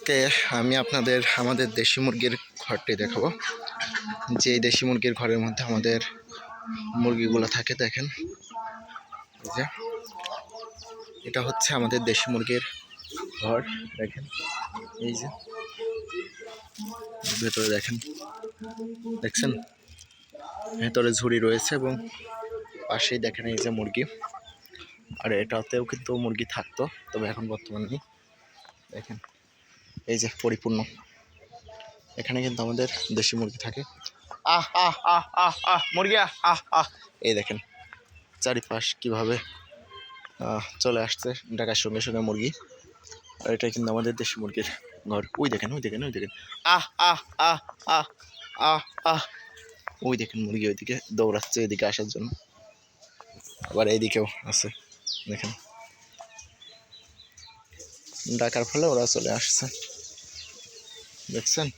আজকে আমি আপনাদের, আমাদের দেশি মুরগির ঘরটি দেখাবো। যে দেশি মুরগির ঘরের মধ্যে আমাদের মুরগিগুলো থাকে, দেখেন। যে, এটা হচ্ছে আমাদের দেশি মুরগির ঘর, দেখেন। এই যে, ভেতরে দেখেন। দেখছেন? ভেতরে ঝুড়ি রয়েছে এবং পাশেই দেখেন এই যে মুরগি। আর এটাতেও কিন্তু মুরগি থাকতো, তবে এখন বর্তমানে দেখেন। এই যে পরিপূর্ণ। এখানে কিন্তু আমাদের দেশি মুরগি থাকে। আহ আহ আহ আহ আহ মুরগি আহ আহ আহ। এই দেখেন চারিপাশ কীভাবে চলে আসছে ডাকার সঙ্গে সঙ্গে মুরগি। আর এটা কিন্তু আমাদের দেশি মুরগির ঘর। ওই দেখেন ওই দেখেন ওই দেখেন। আহ আহ আহ আহ আহ আহ। ওই দেখেন মুরগি ওইদিকে দৌড়াচ্ছে এদিকে আসার জন্য। আবার এইদিকেও আছে দেখেন। ডাকার ফলে ওরা চলে আসছে। দেখছেন?